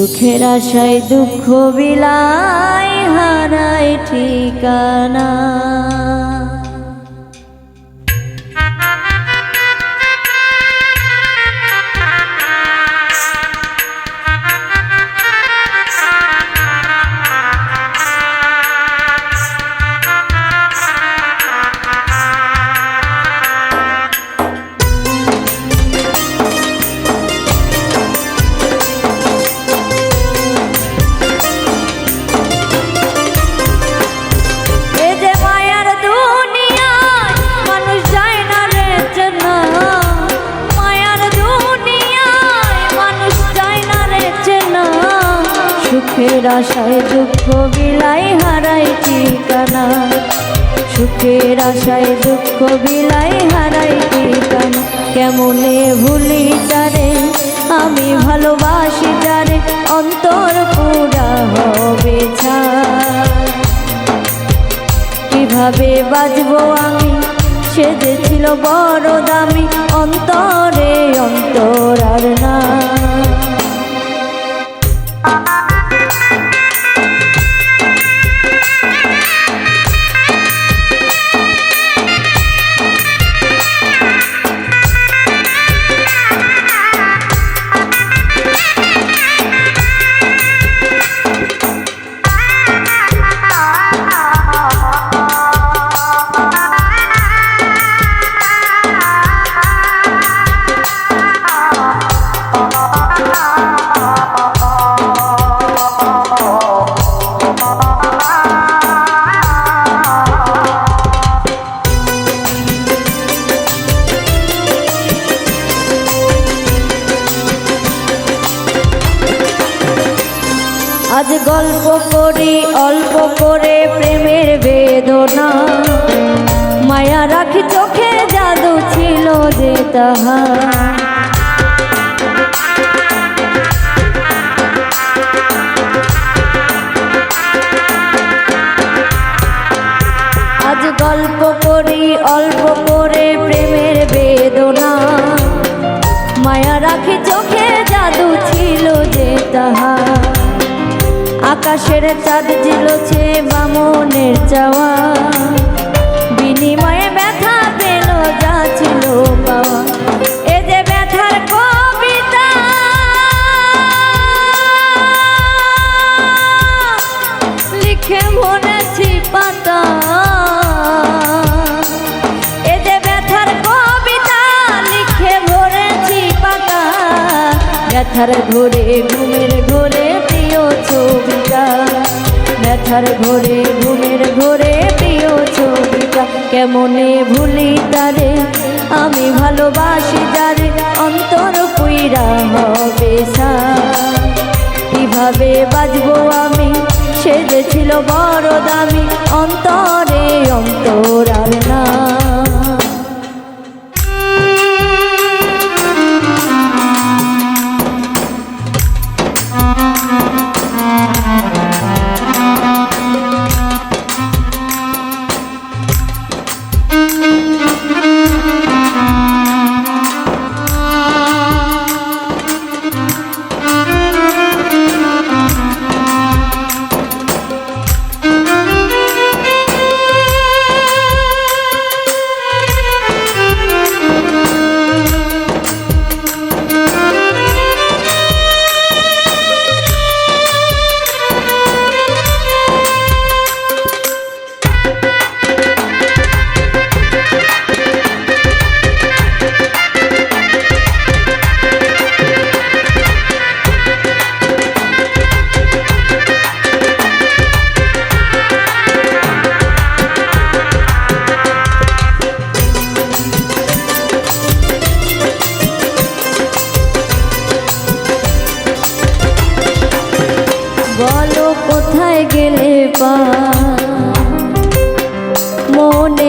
সুখের আশায় দুঃখ বিলাই হারাই ঠিকানা। সুখের আশায় দুঃখ বিলাই হারাই ঠিকানা। সুখের আশায় দুঃখ বিলাই হারাই ঠিকানা। কেমনে ভুলি তারে আমি ভালোবাসি যারে। অন্তর পুরা হবে কীভাবে বাজবো আমি? সে বড় দামি। অন্তরে অন্তর আর না গল্প করি, অল্প করে প্রেমের বেদনা। মায়া রাখি চোখে জাদু ছিল যে তাহা। আজ গল্প করি, অল্প করে প্রেমের বেদনা। মায়া রাখি চোখে জাদু ছিল যে তাহা। আকাশের চাঁদ জিলছে বামনের চাওয়া। বিনিময়ে ব্যথা পেল, যা ছিল পাওয়া। এ যে ব্যথার লিখে ঘুমের ঘোরে ছবিটা। ব্যথার ঘোরে ঘুমের ঘোরে প্রিয় ছবিটা। কেমনে ভুলি তারে? আমি ভালোবাসি তারে অন্তর পুইরা হবে কীভাবে বাজবো আমি? সেজেছিল বড় দামি। অন্তর কোথায় গেলে পা মন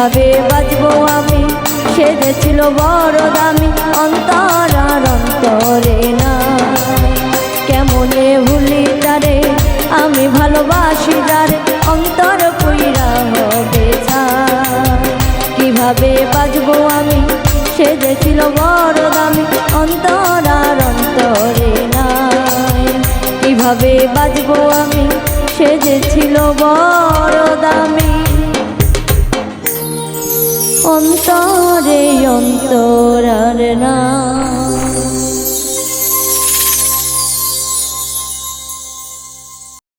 কীভাবে বাঁচবো আমি? সে যে ছিল বড় দামি, অন্তর আর অন্তরে না কেমনে ভুলি তারে? আমি ভালোবাসি যারে অন্তর কইরা হবে। কীভাবে বাঁচবো আমি? সে যে ছিল বড় দামি, অন্তর আর অন্তরে নাই। কীভাবে বাঁচবো আমি? সে যে ছিল বড় দামি অন্তরে অন্তরার না